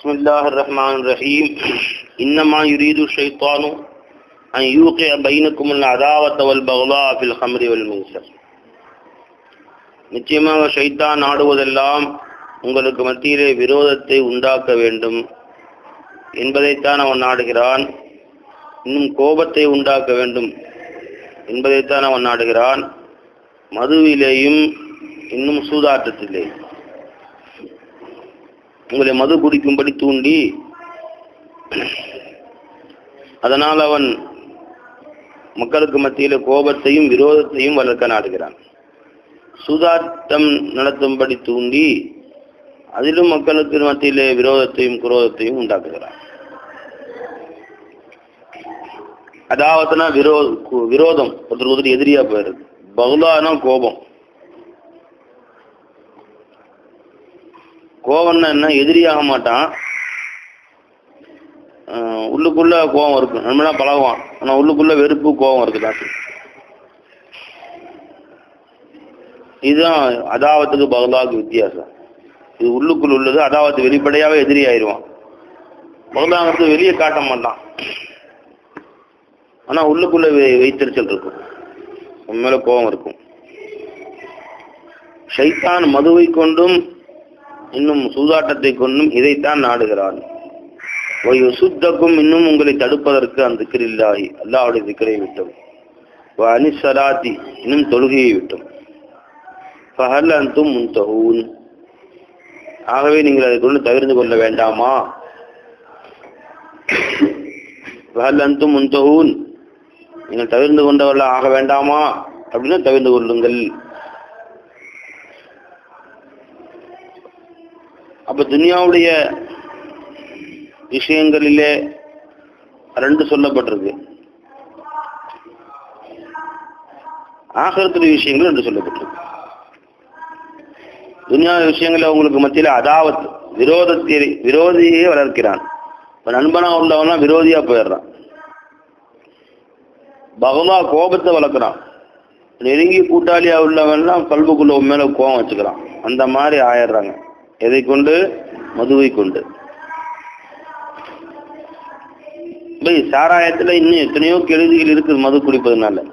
بسم الله الرحمن الرحيم إنما يريد الشيطان أن يوقع بينكم العداوة والبغضاء في الخمر والميسر நிச்சயமாக ஷைத்தான் நாடுவதெல்லாம் உங்களுக்கு மத்தியிலே விரோதத்தை உண்டாக்க வேண்டும் என்பதைத்தான் அவன் நாடுகிறான் இன்னும் கோபத்தை உண்டாக்க வேண்டும் என்பதைத்தான் அவன் நாடுகிறான் மதுவிலேயும் இன்னும் சூதாட்டத்திலே உங்களை மது குடிக்கும்படி தூண்டி அதனால் அவன் மக்களுக்கு மத்தியில் கோபத்தையும் விரோதத்தையும் வளர்க்க நாடுகிறான். சூதாட்டம் நடத்தும்படி தூண்டி அதிலும் மக்களுக்கு மத்தியிலே விரோதத்தையும் குரோதத்தையும் உண்டாக்குகிறான். அதாவதுனா விரோ விரோதம் ஒருத்தர் ஒருத்தர் எதிரியா போயிருது பகுதானா கோபம். கோவம்னா என்ன? எதிரியாக மாட்டான். உள்ளுக்குள்ள கோபம் இருக்கும் நம்மளாம் பழகுவான். ஆனா உள்ளுக்குள்ள வெறுப்பு கோபம் இருக்கு தான் இதுதான் அதாவத்துக்கு பகதாவுக்கு வித்தியாசம். இது உள்ளுக்குள் உள்ளது அதாவத்து வெளிப்படையாவே எதிரி ஆயிடுவான் பகதாங்கிறது வெளியே காட்ட மாட்டான். ஆனா உள்ளுக்குள்ள வைத்தறிச்சல் இருக்கும். உன் மேல கோபம் இருக்கும். ஷைத்தான் மதுவை கொண்டும் இன்னும் சூதாட்டத்தை கொண்டும் இதைத்தான் நாடுகிறான். சுத்தக்கும் இன்னும் உங்களை தடுப்பதற்கு அந்த திக்கிரில்லாஹி அல்லாவுடைய திக்கரை விட்டும். அனிசராதி இன்னும் தொழுகையை விட்டும். ஃபஹல் அந்தும் முன்தஹூன் ஆகவே நீங்கள் அதை கொண்டு தவிர்த்து கொள்ள வேண்டாமா? ஃபஹல் அந்தும் முன்தஹூன் நீங்கள் தவிர்த்து கொண்டவர்கள் ஆக வேண்டாமா? அப்படின்னா தவிர்த்து கொள்ளுங்கள். அப்போ துனியாவுடைய விஷயங்களிலே ரெண்டு சொல்லப்பட்டிருக்கு. ஆகரத்துடைய விஷயங்கள் ரெண்டு சொல்லப்பட்டிருக்கு. துனியா விஷயங்களில் உங்களுக்கு மத்தியில அதாவத் விரோதத்தை விரோதியே வளர்க்கிறான். இப்ப நண்பனா உள்ளவனா விரோதியா போயிடுறான். பகவா கோபத்தை வளர்க்குறான். நெருங்கி கூட்டாளியா உள்ளவன்லாம் கல்புக்குள்ள உன் மேல கோபம் வச்சுக்கிறான். அந்த மாதிரி ஆயிடுறாங்க. எதை கொண்டு? மதுவை கொண்டு. பை சாராயத்துல இன்னும் எத்தனையோ கெடுதிகள் இருக்குது மது குடிப்பதுனால.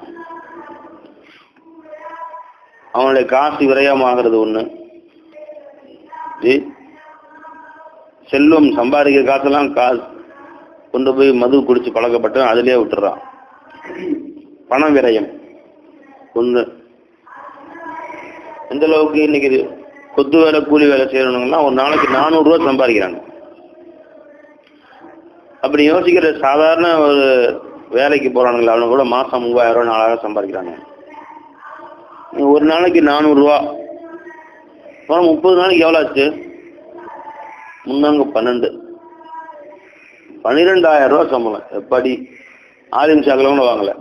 அவனுடைய காசு விரயமாகிறது ஒண்ணு. செல்வம் சம்பாதிக்கிற காசெல்லாம் காசு கொண்டு போய் மது குடிச்சு பழக்கப்பட்டு அதிலே விட்டுறான். பண விரயம். ஒன்று எந்த அளவுக்கு இன்னைக்கு கொத்து வேலை கூலி வேலை செய்யறவங்கலாம் ஒரு நாளைக்கு நானூறு ரூபா சம்பாதிக்கிறாங்க. அப்படி யோசிக்கிற சாதாரண ஒரு வேலைக்கு போறானுங்களா அவனுக்கு கூட மாசம் மூவாயிரம் ரூபா நாலாயிரம் சம்பாதிக்கிறாங்க ஒரு நாளைக்கு நானூறுரூவா அப்புறம் முப்பது நாளைக்கு எவ்வளோ ஆச்சு? முன்னாங்க பன்னெண்டு. பன்னிரெண்டாயிரம் ரூபா சம்பளம். எப்படி ஆலிம் சாக்கில் கூட வாங்கலை.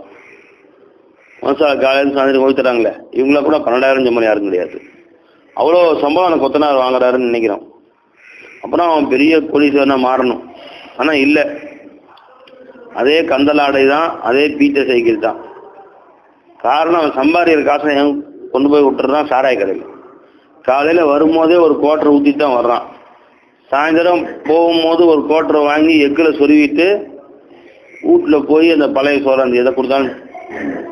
மனசா காலையில் சாயந்தரம் கொடுத்துட்டாங்களே தராங்களே. இவங்கள கூட பன்னெண்டாயிரம் சம்பளம் யாரும் கிடையாது. அவ்வளோ சம்பளம் கொத்தனார் வாங்குறாருன்னு நினைக்கிறோம். அப்புறம் அவன் பெரிய கோடீஸ்வரனா மாறணும். ஆனால் இல்லை. அதே கந்தலாடை தான் அதே பீச்ச சைக்கிள் தான். காரணம் அவன் சம்பாதிக்கிற காசை கொண்டு போய் விட்டுறான் சாராய கடையில். காலையில் வரும்போதே ஒரு கோட்டரை ஊற்றி தான் வர்றான். சாயந்தரம் போகும்போது ஒரு கோட்டரை வாங்கி எக்கில் சொருவிட்டு வீட்டில் போய் அந்த பழைய சோறு அந்த எதை கொடுத்தாலும்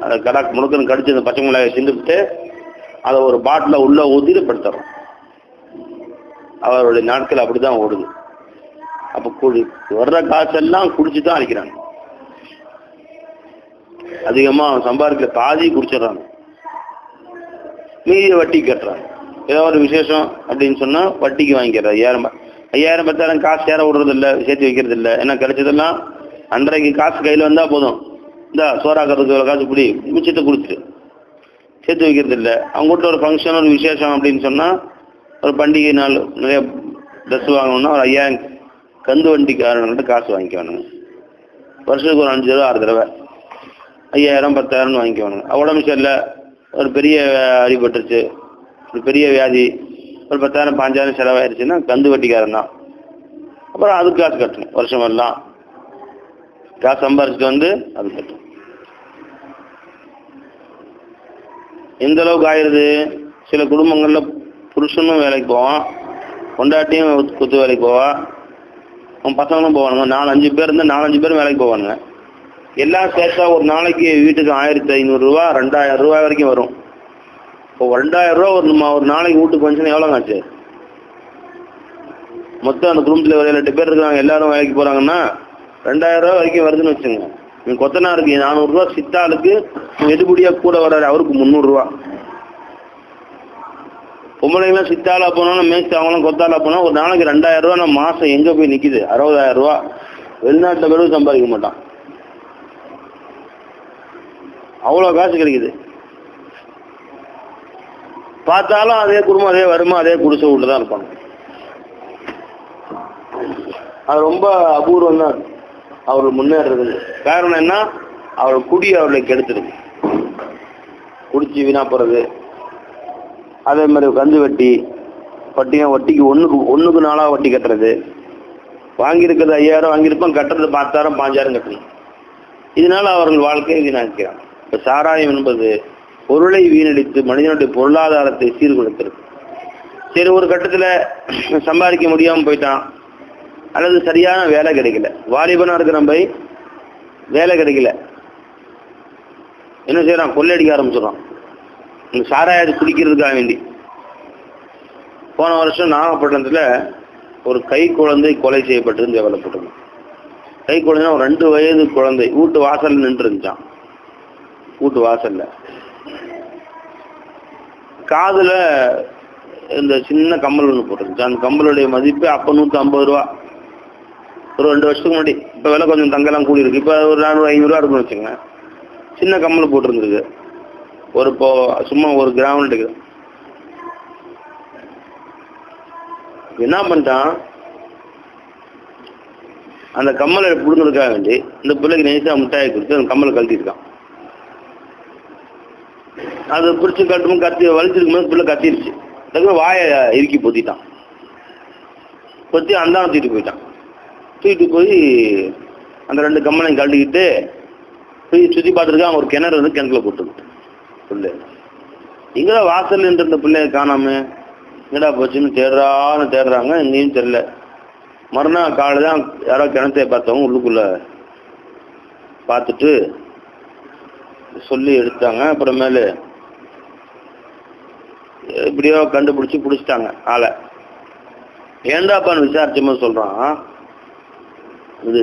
அதை கடா முழுக்கன்னு கடிச்சு அந்த பச்சை மிளகாயை சிந்துவிட்டு அதை ஒரு பாட்டில் உள்ள ஊற்றிட்டு படுத்துறோம். அவருடைய நாட்கள் அப்படிதான் ஓடுது. அப்போ குடி வர்ற காசெல்லாம் குடிச்சு தான் அழிக்கிறாங்க. அதிகமா அவன் சம்பாதிக்கிற பாதி குடிச்சிடுறாங்க. மீதியை வட்டி கட்டுறாங்க. ஏதோ ஒரு விசேஷம் அப்படின்னு சொன்னா வட்டிக்கு வாங்கிக்கிறார் ஐயாயிரம் ஐயாயிரம் பத்தாயிரம் காசு சேர விடுறதில்ல சேர்த்து வைக்கிறது இல்ல ஏன்னா கிடைச்சதெல்லாம் அன்றைக்கு காசு கையில் வந்தா போதும். இந்த சோறாக்கிறதுக்கு காசு குடி மிச்சத்தை கொடுத்துட்டு சேர்த்து வைக்கிறது இல்லை அவங்க வீட்டில் ஒரு ஃபங்க்ஷன் ஒரு விசேஷம் அப்படின்னு சொன்னால் ஒரு பண்டிகை நாள் நிறைய ட்ரெஸ் வாங்கணும்னா ஒரு ஐயாயிரம் கந்து வண்டிக்காரன்கிட்ட காசு வாங்கிக்கணுங்க வருஷத்துக்கு ஒரு அஞ்சு தடவை ஆறு தடவை. ஐயாயிரம் பத்தாயிரம்னு வாங்கிக்கணுங்க உடம்பு சரியில்லை. ஒரு பெரிய அடிபட்டுருச்சு. ஒரு பெரிய வியாதி. ஒரு பத்தாயிரம் பாஞ்சாயிரம் செலவாயிருச்சுன்னா கந்து வட்டிக்காரன் தான். அப்புறம் அதுக்கு காசு கட்டணும். வருஷம் எல்லாம் காசு சம்பாரிச்சுட்டு வந்து அது கட்டணும். எந்த அளவுக்கு ஆயிடுது சில குடும்பங்களில் புருஷனும் வேலைக்கு போவான். பொண்டாட்டியும் குத்து வேலைக்கு போவா. அவன் பசங்களும் போவானுங்க. நாலு அஞ்சு பேர் இருந்தால் நாலஞ்சு பேரும் வேலைக்கு போவானுங்க. எல்லாம் சேர்த்தா ஒரு நாளைக்கு வீட்டுக்கு ஆயிரத்தி ஐநூறுரூவா ரெண்டாயிரம் ரூபா வரைக்கும் வரும். இப்போ ரெண்டாயிரம் ரூபா ஒரு நம்ம ஒரு நாளைக்கு வீட்டுக்கு வந்துச்சுன்னா எவ்வளோங்க ஆச்சு? மொத்தம் அந்த குடும்பத்தில் ஒரு ஏழு எட்டு பேர் இருக்காங்க எல்லாரும் வேலைக்கு போகிறாங்கன்னா ரெண்டாயிரம் ரூபா வரைக்கும் வருதுன்னு வச்சுங்க நீங்க கொத்தனாருக்கு நானூறுரூவா சித்தாளுக்கு எடுபடியாக கூட வர்றாரு அவருக்கு முந்நூறுரூவா பொம்பளைங்களாம் சித்தாளாக போனாலும் மேய்ச்சி அவங்களாம் கொத்தாளாக போனால் ஒரு நாளைக்கு ரெண்டாயிரம் ரூபா நம்ம மாசம் எங்கே போய் நிற்கிது அறுபதாயிரம் ரூபா வெளிநாட்டுல கூட சம்பாதிக்க மாட்டான். அவ்வளவு காசு கிடைக்குது. பார்த்தாலும் அதே குடும்பம் அதே வருமா அதே குடிசை வீட்டு தான் இருப்பாங்க. அது ரொம்ப அபூர்வம் தான் அவர் முன்னேறது காரணம் என்ன? அவர் குடி அவர்களை கெடுத்துருது குடிச்சு வீணா போறது. அதே மாதிரி கந்து வட்டி வட்டியும் வட்டிக்கு ஒண்ணுக்கு ஒன்றுக்கு நாளாக வட்டி கட்டுறது. வாங்கியிருக்கிறது ஐயாயிரம் வாங்கியிருப்போம் கட்டுறது பத்தாயிரம் பாஞ்சாயிரம் கட்டணும். இதனால அவர்கள் வாழ்க்கையை வீணாக்கிறாங்க. இப்போ சாராயம் என்பது பொருளை வீணடித்து மனிதனுடைய பொருளாதாரத்தை சீர்குலைத்திருக்கு சரி ஒரு கட்டத்தில் சம்பாதிக்க முடியாமல் போயிட்டான். அல்லது சரியான வேலை கிடைக்கல. வாலிபனா இருக்கிற பை வேலை கிடைக்கல. என்ன செய்யறான் கொள்ளையடிக்க ஆரம்பிச்சிடறான். இந்த சாராயத்தை குடிக்கிறதுக்காக வேண்டி. போன வருஷம் நாகப்பட்டினத்தில் ஒரு கை குழந்தை கொலை செய்யப்பட்டது தேவைப்பட்டது கை குழந்தை ஒரு ரெண்டு வயது குழந்தை. வீட்டு வாசல் நின்று இருந்துச்சான் வீட்டு வாசலில். காதில் இந்த சின்ன கம்மல் ஒன்று போட்டுருந்துச்சு அந்த கம்மலுடைய மதிப்பு அப்போ நூற்றி ஐம்பது ரூபா. ஒரு ரெண்டு வருஷத்துக்கு முன்னாடி. இப்போ விலை கொஞ்சம் தங்கெல்லாம் கூடி இருக்கு இப்போ ஒரு நானூறு ஐநூறுரூவா இருக்குன்னு வச்சுங்க சின்ன கம்மல் போட்டிருந்துருக்கு. ஒரு இப்போ சும்மா ஒரு கிராமத்துக்கு என்ன பண்ணிட்டான்? அந்த கம்மலை பிடுங்கிறதுக்காக வேண்டி இந்த பிள்ளைக்கு நைஸாக மிட்டாயை கொடுத்து அந்த கம்மலை கழட்டிருக்கான் அது பிடிச்சி கட்டும் கத்தி வலிச்சிருக்கும் போது பிள்ளை கத்திருச்சு. அதுக்கு வாயை இறுக்கி பொத்திட்டான். பொத்தி அந்தான தூக்கிட்டு போயிட்டான். தூக்கிட்டு போய் அந்த ரெண்டு கம்மனையும் கழட்டிக்கிட்டு போய் சுற்றி பார்த்துருக்கான் ஒரு கிணறு வந்து கிணத்துல போட்டுக்கிட்டு. பிள்ளை. இங்கே வாசல் இருந்த பிள்ளைய காணாம எங்கடா போச்சுன்னு தேடுறான்னு தேடுறாங்க. எங்கேயும் தெரியல. மறுநாள் காலை தான் யாரோ கிணத்தை பார்த்தவங்க உள்ளுக்குள்ள பார்த்துட்டு சொல்லி எடுத்தாங்க. அப்புறமேலு எப்படியோ கண்டுபிடிச்சி பிடிச்சிட்டாங்க. ஆளை. ஏண்டாப்பான்னு விசாரிச்சோம் சொல்றான். இது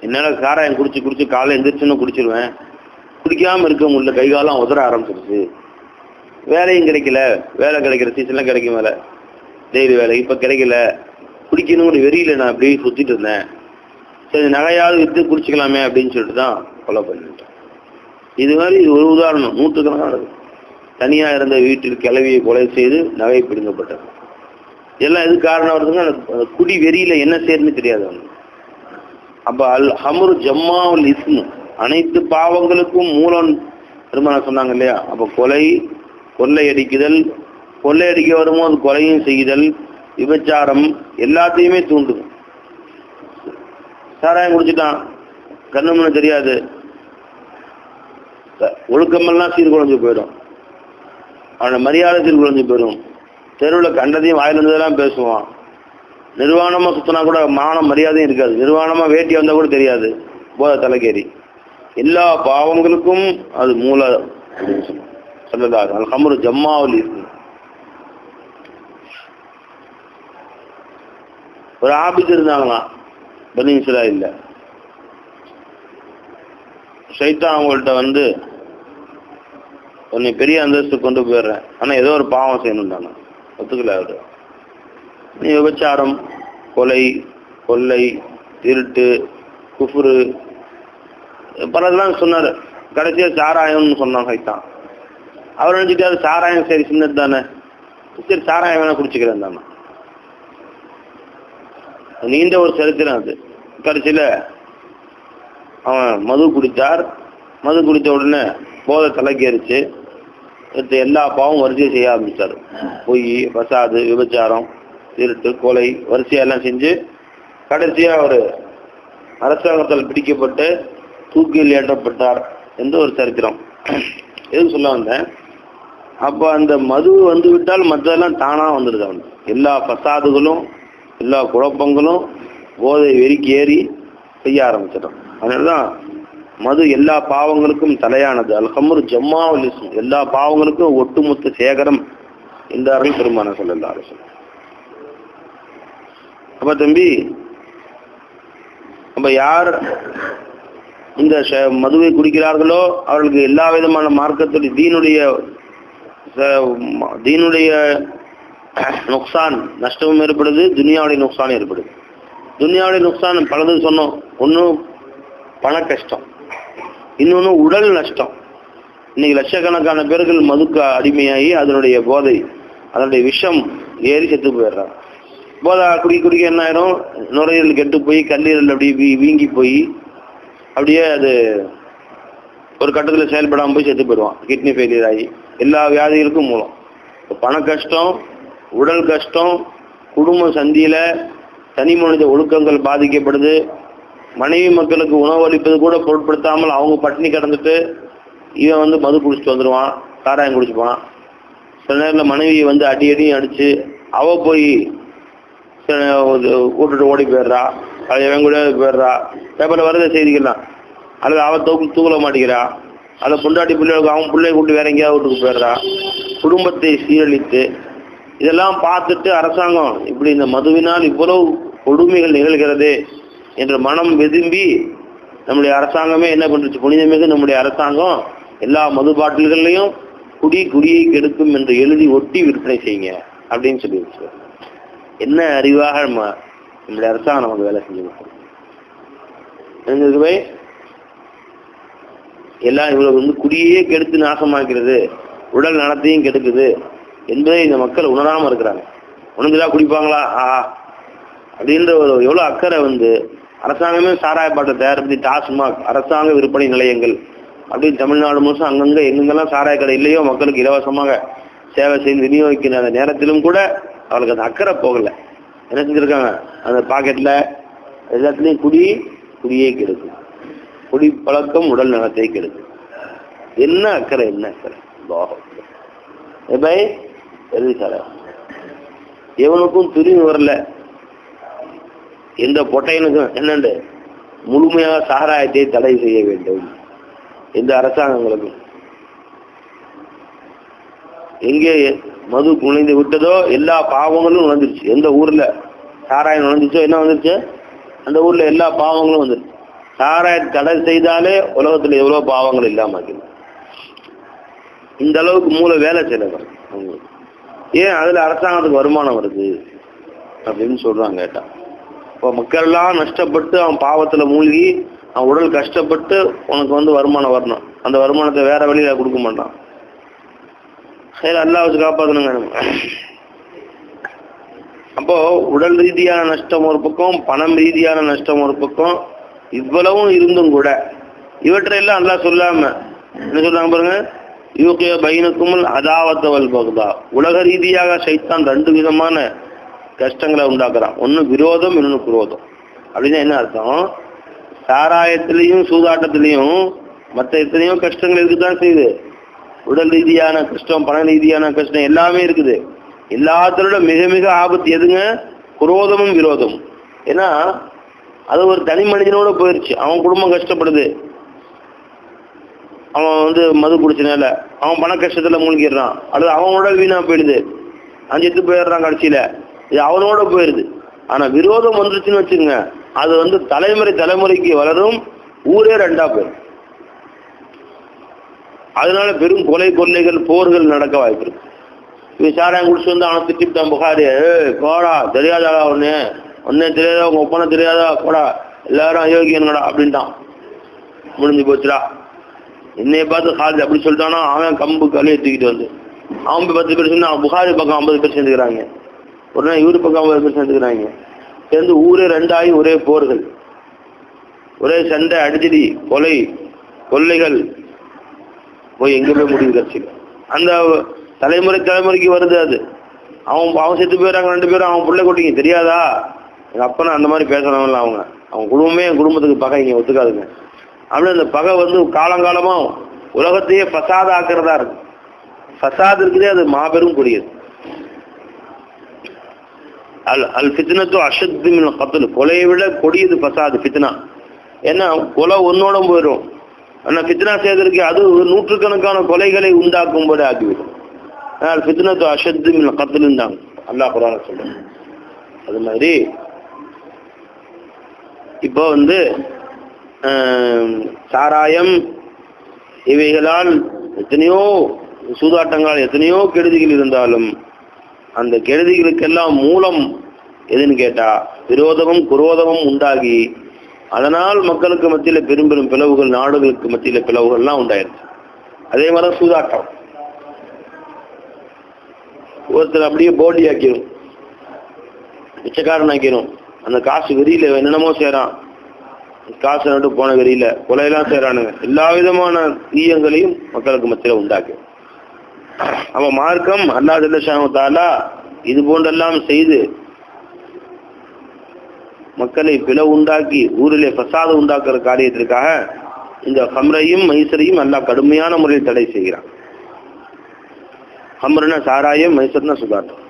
என்னால் சாராயம் குடிச்சு குடிச்சு காலை எந்திரிச்சுன்னு குடிச்சிருவேன். குடிக்காமல் இருக்க முடியல கை காலம் உதற ஆரம்பிச்சிருச்சு. வேலையும் கிடைக்கல. வேலை கிடைக்கிற சீசன்லாம் கிடைக்கும் வேலை. டெய்லி வேலை. இப்போ கிடைக்கல. குடிக்கணுங்கிற வெறியில் நான் அப்படியே சுற்றிட்டு இருந்தேன். சரி நகையாவது விற்று குடிச்சிக்கலாமே அப்படின்னு சொல்லிட்டு தான் கொலை பண்ணிட்டேன். இது மாதிரி ஒரு உதாரணம். நூற்றுக்கணக்கான தனியாக இருந்த வீட்டில் கிளவியை கொலை செய்து நகை பிடுங்கப்பட்டது. எல்லாம் எது காரணம் வருதுங்க அந்த குடி வெறியில் என்ன செய்யறதுன்னு தெரியாது அவனுக்கு. அப்ப அல் ஹமுர் ஜம்மாவுல் இஸ்மு. அனைத்து பாவங்களுக்கும் மூலம் திருமணம் சொன்னாங்க இல்லையா? அப்போ கொலை கொள்ளையடிக்குதல் கொள்ளையடிக்க வரும்போது கொலையும் செய்தல் விபச்சாரம் எல்லாத்தையுமே தூண்டுது. சாராயம் குடிச்சிட்டான். கண்ணு தெரியாது. ஒழுக்கமெல்லாம் சீர்குலைஞ்சு போயிடும். அவனோட மரியாதை சீர்குலைஞ்சு போயிடும். தெருவில் கண்டதையும் வாயில இருந்ததெல்லாம் பேசுவான். நிர்வாணமா சுத்தினா கூட மானம் மரியாதையும் இருக்காது. நிர்வாணமா வேட்டி வந்தா கூட தெரியாது. போத தலைக்கேறி. எல்லா பாவங்களுக்கும் அது மூல சொல்லதாக ஹம்ரு ஜம்மாவில் இருக்கு. ஒரு ஆபிஸ் இருந்தாங்களாம் பனி இஸ்ராயில் சைத்தா அவங்கள்ட்ட வந்து உன்னை பெரிய அந்தஸ்து கொண்டு போயிடுறேன். ஆனா ஏதோ ஒரு பாவம் செய்யணும்டாங்க ஒத்துக்கல அவரு. விபச்சாரம் கொலை கொள்ளை திருட்டு குஃபுரு பலதெல்லாம் சொன்னார். கடைசியாக சாராயம்னு சொன்னான் சைத்தான். அவர் நினைச்சிட்டு சாராயம் சரி சின்னது தானே. சரி சாராயம் வேணா குடிச்சுக்கிறேன் தானே. நீண்ட ஒரு சரித்திரம் அது. கடைசியில அவன் மது குடித்தார். மது குடித்த உடனே போதை தலைக்கேறிச்சு. எல்லா பாவம் வரிசையை செய்ய ஆரம்பித்தார் பொய் பசாது விபச்சாரம். திருட்டு கொலை வரிசையெல்லாம் செஞ்சு கடைசியா அவர் அரசாங்கத்தால் பிடிக்கப்பட்டு தூக்கில் ஏற்றப்பட்டார் என்று ஒரு சரித்திரம். எதுக்கு சொல்ல வந்தேன்? அப்போ அந்த மது வந்து விட்டால் மற்றெல்லாம் தானாக வந்துடுது அவனுக்கு. எல்லா பசாதுகளும் எல்லா குழப்பங்களும் போதை வெறிக்கு ஏறி செய்ய ஆரம்பிச்சிடும் அதனால தான் மது எல்லா பாவங்களுக்கும் தலையானது. அல்ஹம்ரு ஜம்மாவுல் இஸ்ம். எல்லா பாவங்களுக்கும் ஒட்டுமொத்த சேகரம் என்றார்கள் பெருமான சொல்லலாம் அப்ப தம்பி அப்ப யார் இந்த மதுவை குடிக்கிறார்களோ அவர்களுக்கு எல்லா விதமான மார்க்கத்துடைய தீனுடைய தீனுடைய நுக்சான் நஷ்டமும் ஏற்படுது துனியாவுடைய நுக்சானும் ஏற்படுது. துனியாவுடைய நுக்சான் பலது சொன்னோம். ஒன்று பண கஷ்டம். இன்னொன்று உடல் நஷ்டம். இன்னைக்கு லட்சக்கணக்கான பேர்கள் மதுக்கு அடிமையாகி அதனுடைய போதை அதனுடைய விஷம் ஏறி செத்து போயிடுறாங்க. போதை குடி குடிக்க என்ன ஆயிரும்? நுரையீரல் கெட்டு போய் கல்லீரல் அப்படியே வீங்கி போய் அப்படியே அது ஒரு கட்டத்தில் செயல்படாமல் போய் செத்து போயிடுவான். கிட்னி ஃபெயிலியர் ஆகி. எல்லா வியாதிகளுக்கும் மூலம். பண கஷ்டம் உடல் கஷ்டம் குடும்ப சந்தியில் தனி மனித ஒழுக்கங்கள் பாதிக்கப்படுது. மனைவி மக்களுக்கு உணவு அளிப்பது கூட பொருட்படுத்தாமல் அவங்க பட்டினி கிடந்துட்டு இவன் வந்து மது குடிச்சிட்டு வந்துடுவான் காராயம் குடிச்சுப்பான். சில நேரத்தில் மனைவியை வந்து அடி அடியும் அடித்து அவள் போய் விட்டுட்டு ஓடி போயிடுறா. அது எவன் கூட போயிடுறா. பேப்பரில் வர்றதை செய்திகள்லாம். அல்லது அவன் தூக்கு தூக்கல மாட்டேங்கிறா அல்ல பொண்டாட்டி பிள்ளைகளுக்கு அவன் பிள்ளைய கூட்டு வேற எங்கேயாவது வீட்டுக்கு போயிடுறா. குடும்பத்தை சீரழித்து இதெல்லாம் பார்த்துட்டு அரசாங்கம் இப்படி இந்த மதுவினால் இவ்வளவு கொடுமைகள் நிகழ்கிறது என்ற மனம் வெதும்பி நம்முடைய அரசாங்கமே என்ன பண்ணுச்சு புனிதமிகு நம்முடைய அரசாங்கம் எல்லா மது பாட்டில்கள்லையும் குடி குடியை கெடுக்கும் என்று எழுதி ஒட்டி விற்பனை செய்யுங்க அப்படின்னு சொல்லி என்ன அறிவாக நம்ம நம்மளுடைய அரசாங்கம் நமக்கு வேலை செஞ்சு கொடுக்கும்? போய் எல்லாம் இவ்வளவு வந்து குடியே கெடுத்து நாசமாக்கிறது உடல் நலத்தையும் கெடுக்குது என்பதை இந்த மக்கள் உணராம இருக்கிறாங்க. உணர்ந்துடா குடிப்பாங்களா? ஆ. அப்படின்ற ஒரு எவ்வளவு அக்கறை வந்து அரசாங்கமே சாராயப்பாட்டை தயாரிப்பதி டாஸ்மாக் அரசாங்க விற்பனை நிலையங்கள் அப்படின்னு தமிழ்நாடு முழுசும் அங்கங்க எங்கெங்கெல்லாம் சாராய கடை இல்லையோ மக்களுக்கு இலவசமாக சேவை செய்து விநியோகிக்கிற அந்த நேரத்திலும் கூட அவளுக்கு அந்த அக்கறை போகல. என்ன செஞ்சுருக்காங்க? அந்த பாக்கெட்ல எல்லாத்துலயும் குடி குடியே கெடுக்கும். குடி பழக்கம் உடல் நலத்தை கெடுக்கும். என்ன அக்கறை என்ன அக்கறை? பாவம். ஏ பை எழுதி எவனுக்கும் துரிவு வரல. எந்த பொட்டையனுக்கும் என்னண்டு? முழுமையாக சாராயத்தை தடை செய்ய வேண்டும். எந்த அரசாங்கங்களுக்கும்? எங்கே மது நுழைந்து விட்டதோ எல்லா பாவங்களும் நுழைஞ்சிருச்சு. எந்த ஊர்ல சாராயம் நுழைஞ்சிச்சோ என்ன வந்துருச்சு? அந்த ஊர்ல எல்லா பாவங்களும் வந்துருச்சு. சாராயம் தடை செய்தாலே உலகத்துல எவ்வளவு பாவங்கள் இல்லாமல் இருக்குது இந்த அளவுக்கு மூளை வேலை செய்யல அவங்களுக்கு ஏன் அதுல அரசாங்கத்துக்கு வருமானம் வருது அப்படின்னு சொல்றாங்க கேட்டா. இப்போ மக்கள் எல்லாம் நஷ்டப்பட்டு அவன் பாவத்துல மூழ்கி அவன் உடல் கஷ்டப்பட்டு உனக்கு வந்து வருமானம் வரணும். அந்த வருமானத்தை வேற வழியில கொடுக்க மாட்டான். சரி அல்லா வச்சு காப்பாற்றணுங்க நம்ம. அப்போ உடல் ரீதியான நஷ்டம் ஒரு பக்கம் பணம் ரீதியான நஷ்டம் ஒரு பக்கம் இவ்வளவும் இருந்தும் கூட இவற்றையெல்லாம் அல்லாஹ் சொல்லாம என்ன சொல்றாங்க பாருங்க? யூகிய பைனக்குமல் அதாவத்தவல் பகுதா. உலக ரீதியாக சைத்தான் ரெண்டு விதமான கஷ்டங்களை உண்டாக்குறான். ஒன்று விரோதம் இன்னொன்று குரோதம். அப்படின்னா என்ன அர்த்தம்? சாராயத்திலையும் சூதாட்டத்திலையும் மற்ற எத்தனையோ கஷ்டங்கள் இருக்குதான் செய்யுது. உடல் ரீதியான கஷ்டம் பண ரீதியான கஷ்டம் எல்லாமே இருக்குது. எல்லாத்தோட மிக மிக ஆபத்து எதுங்க? குரோதமும் விரோதமும். ஏன்னா அது ஒரு தனி மனிதனோட போயிருச்சு. அவன் குடும்பம் கஷ்டப்படுது. அவன் வந்து மது குடிச்சனால அவன் பண கஷ்டத்துல மூழ்கிடுறான். அல்லது அவன் உடல் வீணா போயிடுது. அவன் செத்து போயிடுறான் கடைசியில. இது அவனோட போயிடுது ஆனா விரோதம் வந்துருச்சுன்னு வச்சுங்க அது வந்து தலைமுறை தலைமுறைக்கு வளரும். ஊரே ரெண்டா போயிடும் அதனால பெரும் கொலை கொள்ளைகள் போர்கள் நடக்க வாய்ப்பு இருக்கு. இவன் சாராயம் குடிச்சு வந்து அவனை திட்டிவிட்டான் புகாரி. கோடா போடா தெரியாதா ஒண்ணு ஒன்னே தெரியாதா உங்க ஒப்பனை தெரியாதா? கோடா எல்லாரும் அயோக்கியனுங்கடா அப்படின்ட்டான். முடிஞ்சு போச்சுடா. என்னைய பார்த்து ஹாலித் அப்படி சொல்லிட்டானா? அவன் கம்பு கலையை தூக்கிட்டு வந்து. அவன் பத்து பேர் சொன்னா புகாரி பக்கம் ஐம்பது பேர் சேர்ந்துக்கிறாங்க. ஒரு நாள் இவரு பக்கம் ஐம்பது பேர் சேர்ந்துக்கிறாங்க. சேர்ந்து ஊரே ரெண்டாகி ஒரே போர்கள். ஒரே சண்டை அடிச்சடி கொலை கொள்ளைகள் போய் எங்கே போய் முடிவு கட்சியில் அந்த தலைமுறை தலைமுறைக்கு வருது அது. அவன் அவன் செத்து போயிடறாங்க ரெண்டு பேரும் அவன் பிள்ளை கொட்டிங்க தெரியாதா? எங்கள் அப்பனை அந்த மாதிரி பேசுறவங்கள அவங்க. அவன் குடும்பமே என் குடும்பத்துக்கு பகை இங்கே ஒத்துக்காதுங்க. அப்படின்னு அந்த பகை வந்து காலங்காலமாக உலகத்தையே ஃபசாத ஆக்கிறதா இருக்கு. ஃபசாத் இருக்குதே அது மாபெரும் கொடியது. அல் அல் ஃபித்னத்து அஷத்து மின் கத்தல் கொலையை விட கொடியது பசாது ஃபித்னா. ஏன்னா கொலை ஒன்னோட போயிடும் ஆனால் ஃபித்னா செய்வதற்கு அது நூற்றுக்கணக்கான கொலைகளை உண்டாக்கும்படி ஆக்கிவிடும் ஆனால் ஃபித்னத்து அஷத்து மின் தான். அல்லா குரான சொல்றேன். அது மாதிரி இப்போ வந்து சாராயம் இவைகளால் எத்தனையோ சூதாட்டங்களால் எத்தனையோ கெடுதிகள் இருந்தாலும் அந்த கெடுதிகளுக்கெல்லாம் மூலம் எதுன்னு கேட்டால் விரோதமும் குரோதமும் உண்டாகி அதனால் மக்களுக்கு மத்தியில பெரும் பெரும் பிளவுகள் நாடுகளுக்கு மத்தியில பிளவுகள்லாம் உண்டாயிருச்சு. அதே மாதிரி சூதாட்டம். ஒருத்தர் அப்படியே போட்டி ஆக்கிரும் பிச்சைக்காரன் ஆக்கிரும் அந்த காசு வெறியில என்னென்னமோ செய்கிறான் காசு நட்டு போன வெறியில கொலையெல்லாம் செய்கிறானுங்க எல்லா விதமான தீயங்களையும் மக்களுக்கு மத்தியில உண்டாக்கும் அவன் மார்க்கம் அல்லா ஜல்லஷாமத்தாலா இது போன்றெல்லாம் செய்து மக்களை பிளவு உண்டாக்கி ஊரிலே பிரசாதம் உண்டாக்குற காரியத்திற்காக இந்த ஹம்ரையும் மைசரையும் அல்லா கடுமையான முறையில் தடை செய்கிறான். ஹம்ரனா சாராயம் மைசர்னா சுதாட்டம்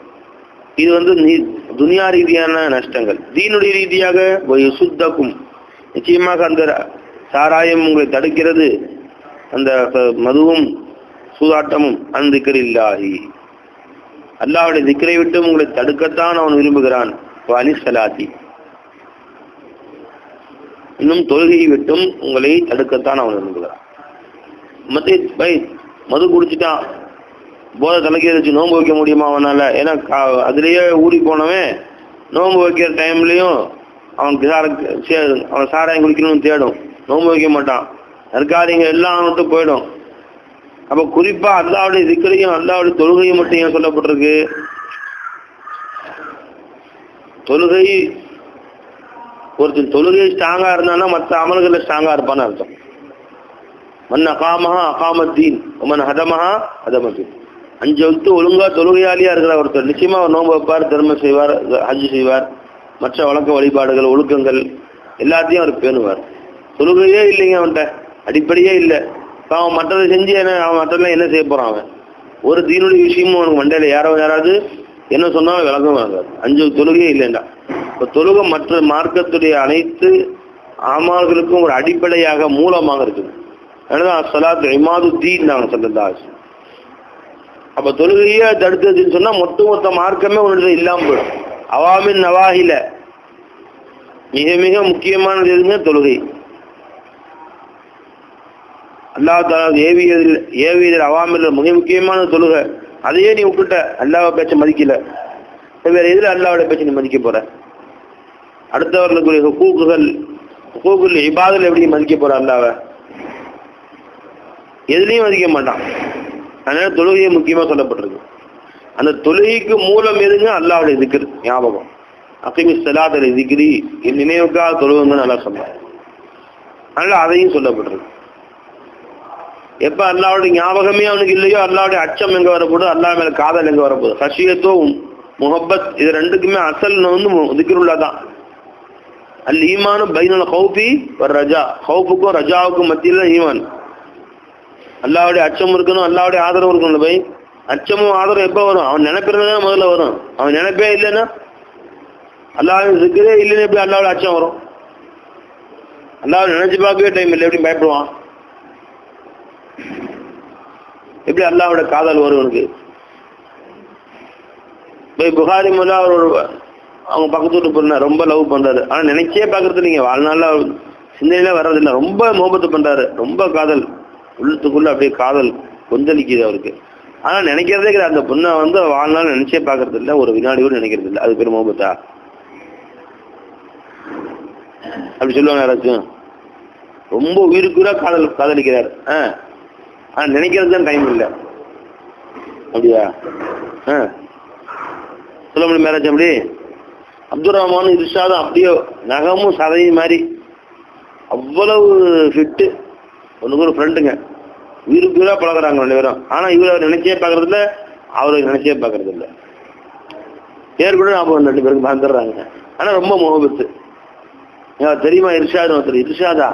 இது வந்து நீ- துனியா ரீதியான நஷ்டங்கள். தீனுடைய ரீதியாக சுத்தக்கும் நிச்சயமாக அந்த சாராயம் உங்களை தடுக்கிறது. அந்த மதுவும் சூதாட்டமும் அந்திக்கரில்லாஹி அல்லாவுடைய திக்கரை விட்டு உங்களை தடுக்கத்தான் அவன் விரும்புகிறான். அனிசலாத்தி இன்னும் தொழுகையை விட்டும் உங்களை தடுக்கத்தான் அவன் விரும்புகிறான் மத்திய பை மது குடிச்சிட்டான் போதை தலைக்கு வச்சு நோன்பு வைக்க முடியுமா அவனால்? ஏன்னா கா- அதுலயே ஊறி போனவன் நோன்பு வைக்கிற டைம்லேயும் அவன் சார அவன் சாராயம் குடிக்கணும்னு தேடும். நோன்பு வைக்க மாட்டான். தற்காலிங்க எல்லாம் விட்டு போயிடும். அப்போ குறிப்பாக அல்லாவுடைய சிக்கலையும் அல்லாவுடைய தொழுகையும் மட்டும் ஏன் சொல்லப்பட்டிருக்கு? தொழுகை ஒருத்தன் தொழுகை ஸ்ட்ராங்கா இருந்தானா மற்ற அமல்களில் ஸ்ட்ராங்கா இருப்பான்னு அர்த்தம். மன் அகாமஹா அகாமத்தீன் மன் ஹதமஹா ஹதமத்தீன். அஞ்சு வந்து ஒழுங்கா தொழுகையாலியா இருக்கிற ஒருத்தர் நிச்சயமா அவர் நோன்பு வைப்பார் தர்மம் செய்வார் ஹஜ் செய்வார். மற்ற வழக்க வழிபாடுகள் ஒழுக்கங்கள் எல்லாத்தையும் அவர் பேணுவார். தொழுகையே இல்லைங்க அவன்கிட்ட. அடிப்படையே இல்லை. அவன் மற்றதை செஞ்சு என்ன அவன் மற்றதெல்லாம் என்ன செய்ய போறான் அவன்? ஒரு தீனுடைய விஷயமும் அவனுக்கு மண்டையில யாரோ யாராவது என்ன சொன்னாலும் விளக்கம் வாங்க அஞ்சு தொழுகையே இல்லைண்டா இப்போ தொழுகை மற்ற மார்க்கத்துடைய அனைத்து ஆமால்களுக்கும் ஒரு அடிப்படையாக மூலமாக இருக்குது. அதனால சலாத் இமாது தீன் நாங்கள் சொல்லதா அப்போ தொழுகையே தடுத்ததுன்னு சொன்னா மொத்த மொத்த மார்க்கமே ஒன்று இல்லாம போயிடும். அவாமின் நவாஹில. மிக மிக முக்கியமானது எதுங்க? தொழுகை. அல்லாஹ் தாலா ஏவியதில் ஏவியதில் அவாமில் மிக முக்கியமான தொழுகை. அதையே நீ விட்டுட்ட. அல்லாஹ் பேச்ச மதிக்கல. இப்ப வேற எதுல அல்லாவோட பேச்ச நீ மதிக்க போற? அடுத்தவர்களுக்குரிய ஹுக்கூக்குகள் ஹுக்கூக்குள் இபாதில் எப்படி மதிக்க போற அல்லாவை எதுலையும் மதிக்க மாட்டான். அதனால தொழுகையை முக்கியமா சொல்லப்பட்டிருக்கு. அந்த தொழுகைக்கு மூலம் எதுங்க? அல்லாவுடைய திக்ர் ஞாபகம். அகிமி சலாதலை திக்ரி என் நினைவுக்காக தொழுவுங்க நல்லா சொன்னார் அதனால அதையும் சொல்லப்பட்டிருக்கு. எப்ப அல்லாவுடைய ஞாபகமே அவனுக்கு இல்லையோ அல்லாவுடைய அச்சம் எங்க வரப்போகுது அல்லாஹ் மேல காதல் எங்க வரப்போகுது? ஹஷியத்தோ முகப்பத் இது ரெண்டுக்குமே அசல் வந்து திக்ருல்லா தான் அல் ஈமானு பைனல் ஹவுஃபி ஒரு ரஜா. ஹவுஃபுக்கும் ரஜாவுக்கும் மத்தியில் ஈமான். அல்லாவுடைய அச்சம் இருக்கணும் அல்லாவுடைய ஆதரவு இருக்கணும் பை. அச்சமும் ஆதரவு எப்போ வரும்? அவன் நினைக்கிறது முதல்ல வரும். அவன் நினைப்பே இல்லைன்னா அல்லாவுடைய சிக்கரே இல்லைன்னு எப்படி அல்லாவுடைய அச்சம் வரும்? அல்லாவை நினைச்சு பார்க்கவே டைம் இல்லை எப்படி பயப்படுவான். எப்படி அல்லாவோட காதல் வரும் உனக்கு? இப்போ புகாரி முல்லா அவர் ஒரு அவங்க பக்கத்து வீட்டு பொண்ணை ரொம்ப லவ் பண்றாரு. ஆனா நினைச்சே பாக்குறது நீங்கள் வாழ்நாள்ல சிந்தனையில வர்றதில்ல ரொம்ப மோபத்து பண்றாரு. ரொம்ப காதல். உள்ளத்துக்குள்ள அப்படியே காதல் கொந்தளிக்குது அவருக்கு. ஆனா நினைக்கிறதே கிடையாது. அந்த பொண்ணை வந்து வாழ்நாள் நினைச்சே பாக்குறது இல்ல. ஒரு வினாடி கூட நினைக்கிறது இல்லை. அது பேர் மோபத்தா அப்படி சொல்லுவாங்க யாராச்சும். ரொம்ப உயிருக்குறா காதல் காதலிக்கிறார். ஆ. ஆனா நினைக்கிறது தான் டைம் இல்லை. அப்படியா? ஆ. சொல்ல முடியும் மேரேஜ் அப்படி? அப்துல் ரஹ்மான் இர்ஷாதும் அப்படியே நகமும் சதையும் மாதிரி அவ்வளவு ஃபிட்டு ஒன்றுக்கு ஒரு ஃப்ரெண்டுங்க உயிருக்கு உயிராக பழகுறாங்க ரெண்டு பேரும். ஆனால் இவர் அவர் நினைச்சே பார்க்கறதில்ல அவருக்கு நினைச்சே பார்க்கறதில்ல. பேர் கூட ஞாபகம் ரெண்டு பேருக்கு மறந்துடுறாங்க. ஆனால் ரொம்ப முகபத்து ஏன் தெரியுமா இர்ஷாது ஒருத்தர்? இர்ஷாதா?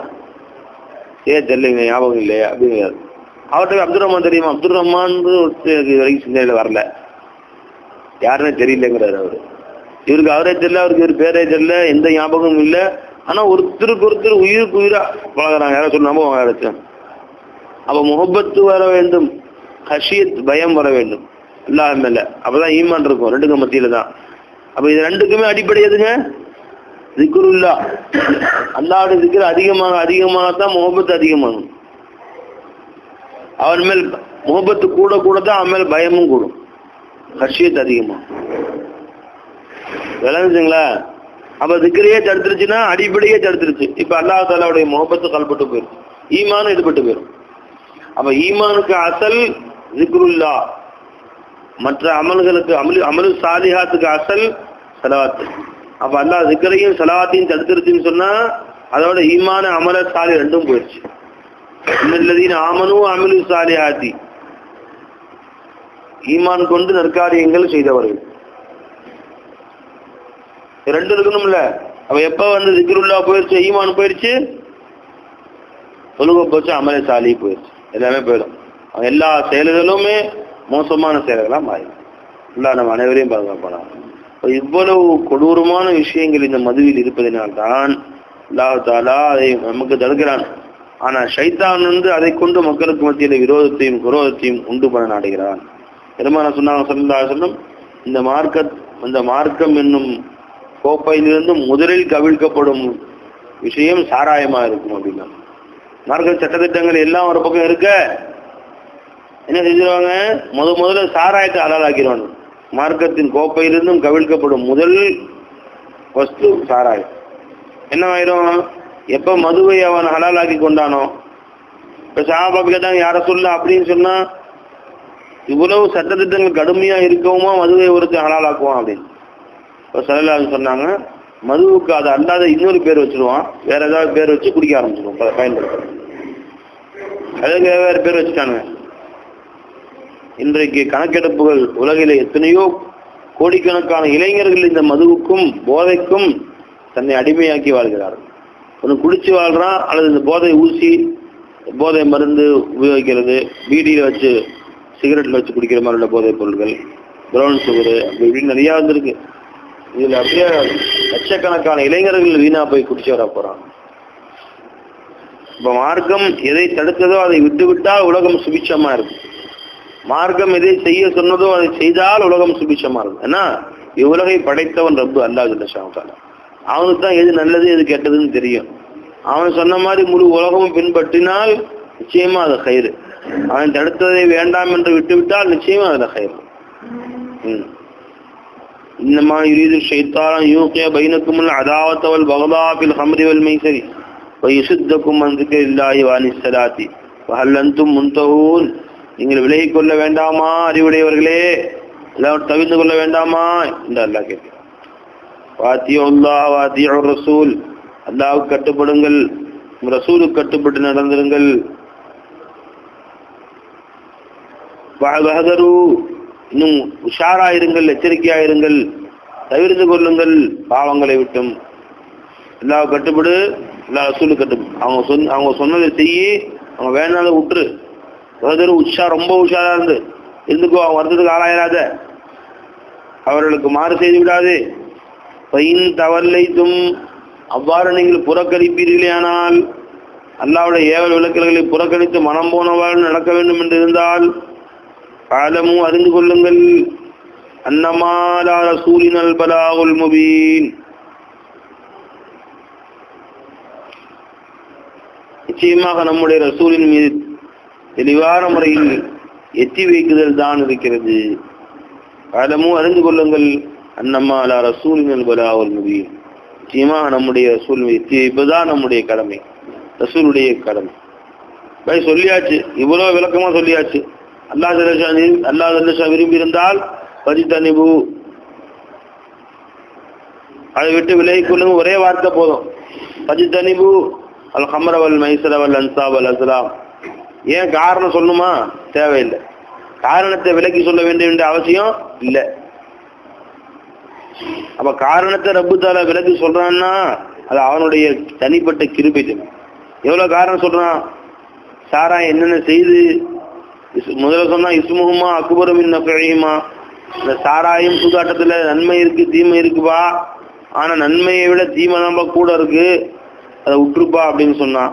ஏ தெரியலைங்க ஞாபகம் இல்லையா அப்படிங்கிறார். அவர்கிட்ட அப்துல் ரஹ்மான் தெரியுமா? அப்துல் ரஹ்மான் ஒருத்தர் இது வரைக்கும் சிந்தனையில் வரல. யாருன்னு தெரியலங்கிறார் அவர். இவருக்கு அவரே தெரியல அவருக்கு இவர் பேரே தெரியல எந்த ஞாபகமும் இல்லை. ஆனா ஒருத்தருக்கு ஒருத்தர் உயிருக்கு உயிரா பழகுறாங்க. யாரும் சொன்னாமோ யாராச்சும் அப்ப முகப்பத்து வர வேண்டும் ஹஷியத் பயம் வர வேண்டும். அல்லாஹ் மேல. அப்பதான் ஈமான் இருக்கும் ரெண்டுக்கும் மத்தியில தான். அப்போ இது ரெண்டுக்குமே அடிப்படை எதுங்க? திக்ருல்லா. அல்லாஹ்வுடைய திக்ரு அதிகமாக அதிகமாக தான் முகப்பத்து அதிகமாகும். அவன் மேல் முகப்பத்து கூட கூட தான் அவன் மேல் பயமும் கூடும். ஹஷியத் அதிகமாகும். விளங்குச்சுங்களா அப்ப திக்ரையே தடுத்துருச்சுன்னா அடிப்படையே தடுத்துருச்சு. இப்ப அல்லாஹ் தாலாவுடைய முகப்பத்து கல்பட்டு போயிடும் ஈமானும் இதுபட்டு போயிடும். அப்ப ஈமானுக்கு அசல் திக்ருல்லா. மற்ற அமல்களுக்கு அமல் அமலு சாலிஹாத்துக்கு அசல் செலவாத்து அப்ப அல்லாஹ் திக்ரையும் செலவாத்தையும் தடுத்துருச்சுன்னு சொன்னா அதோட ஈமான அமல சாலி ரெண்டும் போயிடுச்சு. இன்னல்லதீன ஆமனும் அமலு சாலிஹாத்தி. ஈமான் கொண்டு நற்காரியங்கள் செய்தவர்கள். ரெண்டு இருக்கணும் இருக்கணும்ல. அவ எப்ப வந்து திக்ருல்லா போயிடுச்சு ஈமான் போயிடுச்சு தொழுகை போச்சு அமலே சாலி போயிடுச்சு எல்லாமே போயிடும். அவன் எல்லா செயல்களுமே மோசமான செயல்களா மாறிடும். எல்லா நம்ம அனைவரையும் பாதுகாப்பான இவ்வளவு கொடூரமான விஷயங்கள் இந்த மதுவில் இருப்பதனால்தான் அல்லாஹ் அதை நமக்கு தடுக்கிறான் ஆனா ஷைத்தான் வந்து அதை கொண்டு மக்களுக்கு மத்தியில விரோதத்தையும் குரோதத்தையும் உண்டு பண்ண நாடுகிறான். பெருமான சொன்னாங்க சொல்லா சொல்லும் இந்த மார்க்க இந்த மார்க்கம் என்னும் கோப்பையிலிருந்து முதலில் கவிழ்க்கப்படும் விஷயம் சாராயமாக இருக்கும் அப்படின்னா. மார்க்க சட்டத்திட்டங்கள் எல்லாம் ஒரு பக்கம் இருக்க. என்ன செஞ்சிருவாங்க? முத முதல்ல சாராயத்தை அலாலாக்கிடுவாங்க மார்க்கத்தின் கோப்பையிலிருந்தும் கவிழ்க்கப்படும் முதல் வஸ்து சாராயம். என்ன ஆயிரும் எப்போ மதுவை அவன் ஹலாலாக்கி கொண்டானோ? இப்போ சாபாபு கேட்டாங்க யாரை சொல்ல? அப்படின்னு சொன்னால் இவ்வளவு சட்டத்திட்டங்கள் கடுமையாக இருக்கவுமா மதுவை ஒருத்தர் ஹலாலாக்குவான் அப்படின்னு. இப்போ சரலான்னு சொன்னாங்க மதுவுக்கு அது அல்லாத இன்னொரு பேர் வச்சிருவான் வேற ஏதாவது பேர் வச்சு குடிக்க ஆரம்பிச்சிருவோம் பயன்படுத்த அதுக்கு வேறு பேர் வச்சுட்டானுங்க. இன்றைக்கு கணக்கெடுப்புகள் உலகில எத்தனையோ கோடிக்கணக்கான இளைஞர்கள் இந்த மதுவுக்கும் போதைக்கும் தன்னை அடிமையாக்கி வாழ்கிறார்கள். ஒன்று குடிச்சு வாழ்கிறான் அல்லது இந்த போதை ஊசி போதை மருந்து உபயோகிக்கிறது பீடியில் வச்சு சிகரெட்டில் வச்சு குடிக்கிற மாதிரி உள்ள போதைப் பொருட்கள் ப்ரௌன் சுகரு அப்படி இப்படின்னு நிறையா வந்திருக்கு. இதுல அப்படியே லட்சக்கணக்கான இளைஞர்கள் வீணா போய் குடிச்சு வர போறான் இப்ப மார்க்கம் எதை தடுத்ததோ அதை விட்டு விட்டால் உலகம் சுபிட்சமா இருக்கும். மார்க்கம் எதை செய்ய சொன்னதோ அதை செய்தால் உலகம் சுபிட்சமா இருக்கும். ஏன்னா இவ்வுலகை படைத்தவன் ரப்பு அல்லாஹ் ஜல்லஷாவுக்கான அவனுக்கு தான் எது நல்லது எது கெட்டதுன்னு தெரியும். அவன் சொன்ன மாதிரி முழு உலகமும் பின்பற்றினால் நிச்சயமா அது கயிறு. அவன் தடுத்ததை வேண்டாம் என்று விட்டுவிட்டால் நிச்சயமா அதுல கயிறு. ம். இன்னமா யுரீது ஷைத்தான் யூகிய பைனக்குமுல் அதாவத்தவல் பகதா பில் ஹம்ரி வல் மைசரி வயுசுத்தக்கும் வந்துக்கு இல்லாஹி வானிஸ்தலாத்தி வஹல்லந்தும் முன்தகூன் நீங்கள் விலகிக் கொள்ள வேண்டாமா அறிவுடையவர்களே? எல்லாம் தவிர்த்து கொள்ள வேண்டாமா? என்று அல்லாஹ் கேட்கிறார் வாத்தியோ அல்லா வாத்தியோ ரசூல். அல்லாவுக்கு கட்டுப்படுங்கள். ரசூலுக்கு கட்டுப்பட்டு நடந்திருங்கள். இன்னும் உஷாராயிருங்கள் எச்சரிக்கையாயிருங்கள் தவிர்த்து கொள்ளுங்கள் பாவங்களை விட்டும். எல்லா கட்டுப்படு எல்லா ரசூலு கட்டுப்படு. அவங்க சொன்ன அவங்க சொன்னதை செய்யி அவங்க வேணாலும் விட்டுரு ஒருத்தர் உஷா ரொம்ப உஷாரா இருந்து. இருந்துக்கோ அவங்க வருத்தத்துக்கு ஆளாயிராத. அவர்களுக்கு மாறு செய்து விடாதே. பையன் தவல்லைத்தும் அவ்வாறு நீங்கள் புறக்கணிப்பீர்களேயானால் அல்லாவுடைய ஏவல் விளக்கல்களை புறக்கணித்து மனம் போனவாறு நடக்க வேண்டும் என்று இருந்தால் காலமும் அறிந்து கொள்ளுங்கள். அன்னமாலா ரசூலினல் பலாகுல் முபீன். நிச்சயமாக நம்முடைய ரசூலின் மீது தெளிவான முறையில் எத்தி வைக்குதல் தான் இருக்கிறது. காலமும் அறிந்து கொள்ளுங்கள். அன்னம்மாலா ரசூலினல் பலாகுல் முபீன். நிச்சயமாக நம்முடைய ரசூல் எத்தி வைப்பதுதான் நம்முடைய கடமை. ரசூலுடைய கடமை. பை சொல்லியாச்சு. இவ்வளவு விளக்கமா சொல்லியாச்சு. அல்லா ஜல்லஷா விரும்பி இருந்தால் பதித்தனிபு அதை விட்டு விலகி கொள்ளுங்க ஒரே வார்த்தை போதும். பதித்தனிபு அல் ஹம்ரவல் மைசரவல் அன்சாவல் அஸ்லாம் ஏன் காரணம் சொல்லணுமா தேவையில்லை. காரணத்தை விலக்கி சொல்ல வேண்டும் என்ற அவசியம் இல்லை. அப்ப காரணத்தை ரப்பு தாலா விலக்கி சொல்றான்னா அது அவனுடைய தனிப்பட்ட கிருபை எவ்வளவு காரணம் சொல்றான்? சாரா என்னென்ன செய்து முதல்ல சொன்னா இஸ்முகுமா அக்பருமின் நஃபீமா. இந்த சாராயம் சூதாட்டத்துல நன்மை இருக்கு தீமை இருக்குப்பா ஆனா நன்மையை விட தீமை நம்ம கூட இருக்கு. அதை விட்டுருப்பா அப்படின்னு சொன்னான்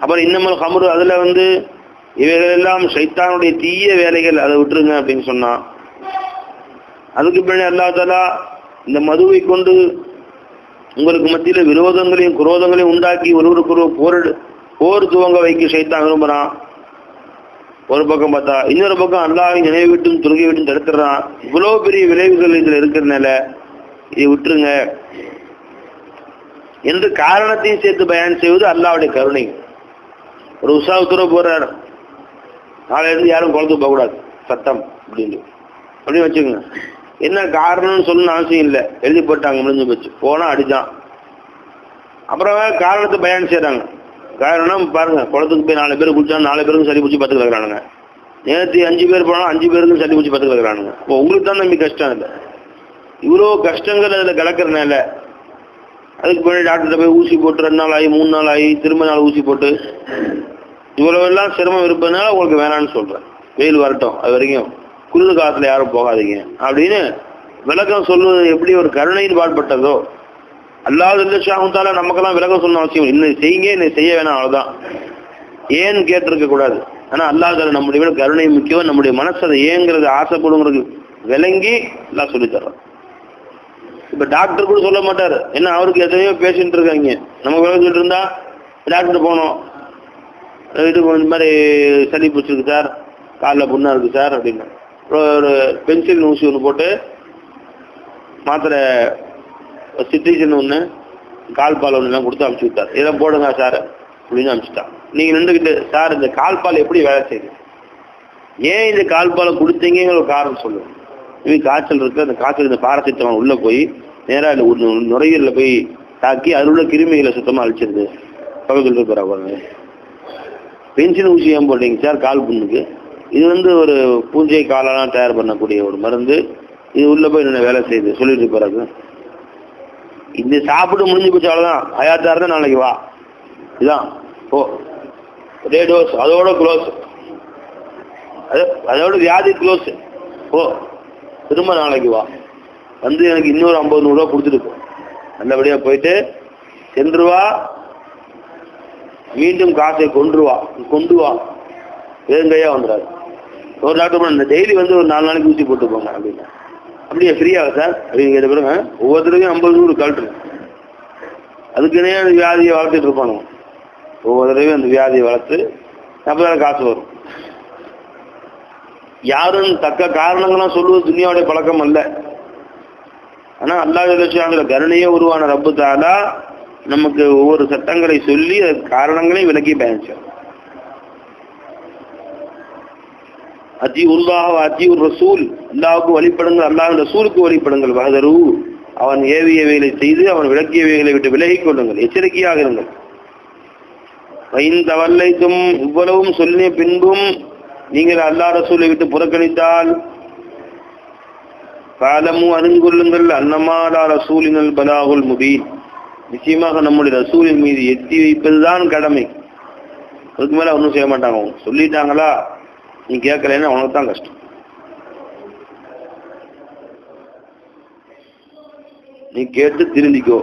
அப்புறம் இன்னமல் கமரு அதுல வந்து இவைகள் எல்லாம் சைத்தானுடைய தீய வேலைகள் அதை விட்டுருங்க அப்படின்னு சொன்னான் அதுக்கு பின்னாடி அல்லா இந்த மதுவை கொண்டு உங்களுக்கு மத்தியில விரோதங்களையும் குரோதங்களையும் உண்டாக்கி ஒருவருக்கு ஒரு போரிடு போர் துவங்க வைக்க சைத்தான் விரும்புகிறான் ஒரு பக்கம் பார்த்தா இன்னொரு பக்கம் அல்லாஹ்வை நினைவு விட்டும் துருகை விட்டும் தடுத்துறான். இவ்வளோ பெரிய விளைவுகள் இதில் இருக்கிறதுனால இதை விட்டுருங்க. என்று காரணத்தையும் சேர்த்து பயன் செய்வது அல்லாவுடைய கருணை. ஒரு உற்சாகத்துற போறாரு. நாளையிலிருந்து யாரும் குழந்தை போகக்கூடாது. சத்தம் அப்படின்னு. அப்படின்னு வச்சுக்கோங்க. என்ன காரணம்னு சொல்லணும்னு அவசியம் இல்லை. எழுதி போட்டாங்க முடிஞ்சு போச்சு. போனால் அடிதான். அப்புறம் காரணத்தை பயன் செய்கிறாங்க காரணம் பாருங்க குளத்துக்கு போய் நாலு பேர் குளிச்சா நாலு பேருக்கும் சளி பிடிச்சி பத்து கிடக்குறானுங்க நேற்று அஞ்சு பேர் போனாலும் அஞ்சு பேருக்கும் சளி பிடிச்சி பத்து கிடக்குறானுங்க இப்போ உங்களுக்கு தான் நம்பி கஷ்டம் இல்லை இவ்வளோ கஷ்டங்கள் அதில் கலக்கிறனால அதுக்கு பின்னாடி டாக்டர்கிட்ட போய் ஊசி போட்டு ரெண்டு நாள் ஆகி மூணு நாள் ஆகி திரும்ப நாள் ஊசி போட்டு இவ்வளவு எல்லாம் சிரமம் இருப்பதுனால உங்களுக்கு வேணான்னு சொல்கிறேன் வெயில் வரட்டும் அது வரைக்கும். குளிர் காலத்தில் யாரும் போகாதீங்க. அப்படின்னு விளக்கம் சொல்லுவது எப்படி ஒரு கருணையில் பாடுபட்டதோ அல்லாது ஷாஹுத்தால நமக்கெல்லாம் விளக்கம் சொன்ன அவசியம் இன்னும் செய்யுங்க இன்னும் செய்ய வேணாம் அவ்வளோதான் ஏன்னு கேட்டிருக்க கூடாது. ஆனால் அல்லாஹ் நம்முடைய விட கருணை முக்கியம் நம்முடைய மனசு அதை ஏங்கிறது ஆசைப்படுங்கிறது. விளங்கி எல்லாம் சொல்லித் தர்றோம் டாக்டர் கூட சொல்ல மாட்டார். ஏன்னா அவருக்கு எத்தனையோ பேஷண்ட் இருக்காங்க. நம்ம விளக்கம் இருந்தா டாக்டர் போனோம் இது இந்த மாதிரி சளி பிடிச்சிருக்கு சார். காலில் புண்ணா இருக்குது சார் அப்படின்னு. ஒரு பென்சில் ஊசி ஒன்று போட்டு மாத்திரை சிட்ரிஜன் ஒன்று கால் பால் ஒன்றுலாம் கொடுத்து அனுப்பிச்சு விட்டார். இதை போடுங்க சார் அப்படின்னு அனுப்பிச்சுட்டான் நீங்கள் நின்றுக்கிட்டு சார் இந்த கால் பால் எப்படி வேலை செய்யுது? ஏன் இந்த கால் பாலை கொடுத்தீங்கிற ஒரு காரணம் சொல்லுங்க. இது காய்ச்சல் இருக்கு அந்த காய்ச்சல் இந்த பாரசித்தமாக உள்ளே போய் நேராக ஒரு நுரையீரலில் போய் தாக்கி அதில் உள்ள கிருமிகளை சுத்தமாக அழிச்சிருது. பக்கத்தில் இருக்கிற பாருங்க. பென்சில் ஊசி ஏன் போட்டீங்க சார் கால் புண்ணுக்கு? இது வந்து ஒரு பூஞ்சை காலெல்லாம் தயார் பண்ணக்கூடிய ஒரு மருந்து. இது உள்ள போய் என்ன வேலை செய்யுது. சொல்லிட்டு போகிறாங்க இது சாப்பிட்டு முடிஞ்சு போச்சு அவ்வளோதான் அயாத்தா இருந்தால் நாளைக்கு வா. இதான். ஓ ஒரே டோஸ் அதோட க்ளோஸ் அது அதோட வியாதி க்ளோஸ் ஓ திரும்ப நாளைக்கு வா. வந்து எனக்கு இன்னொரு ஐம்பது நூறுரூவா கொடுத்துருக்கோம் நல்லபடியாக போயிட்டு சென்று வா. மீண்டும் காசை கொண்டு வா. கொண்டு வா. வேங்கையாக வந்துடாது ஒரு டாக்டர் பண்ண டெய்லி வந்து ஒரு நாலு நாளைக்கு ஊசி போட்டு போங்க அப்படின்னா. அப்படியே ஃப்ரீயா சார்? அப்படின்னு கேட்ட பிறகு ஒவ்வொருத்தருக்கும் ஐம்பது நூறு கழட்டு அதுக்குன்னே அந்த வியாதியை வளர்த்துட்டு இருப்பானுங்க. ஒவ்வொரு தடவையும் அந்த வியாதியை வளர்த்து அப்பதான் காசு வரும். யாரும் தக்க காரணங்கள்லாம் சொல்லுவது துணியாவுடைய பழக்கம் அல்ல. ஆனா அல்லாஹ் கருணையே உருவான ரப்பு தாலா நமக்கு ஒவ்வொரு சட்டங்களை சொல்லி அதற்கு காரணங்களையும் விளக்கி பயணிச்சோம் அஜி உல்லாஹ் அஜி உர் ரசூல் அல்லாவுக்கு வழிபடுங்கள் அல்லாஹ் ரசூலுக்கு வழிபடுங்கள். வகதரு அவன் ஏவியவைகளை செய்து அவன் விளக்கியவைகளை விட்டு விலகிக் கொள்ளுங்கள். எச்சரிக்கையாக இருங்கள். வைந்தவல்லைக்கும் இவ்வளவும் சொல்லிய பின்பும் நீங்கள் அல்லா ரசூலை விட்டு புறக்கணித்தால் காலமும் அறிந்துகொள்ளுங்கள் அன்னமாலா ரசூலினல் பலாகுல் முபீன். நிச்சயமாக நம்முடைய ரசூலின் மீது எத்தி வைப்பதுதான் கடமை. அதுக்கு மேல ஒன்றும் செய்ய மாட்டாங்க. அவங்க சொல்லிட்டாங்களா? நீ கேட்கலன்னா உனக்கு தான் கஷ்டம். நீ கேட்டு திருந்திக்கோ.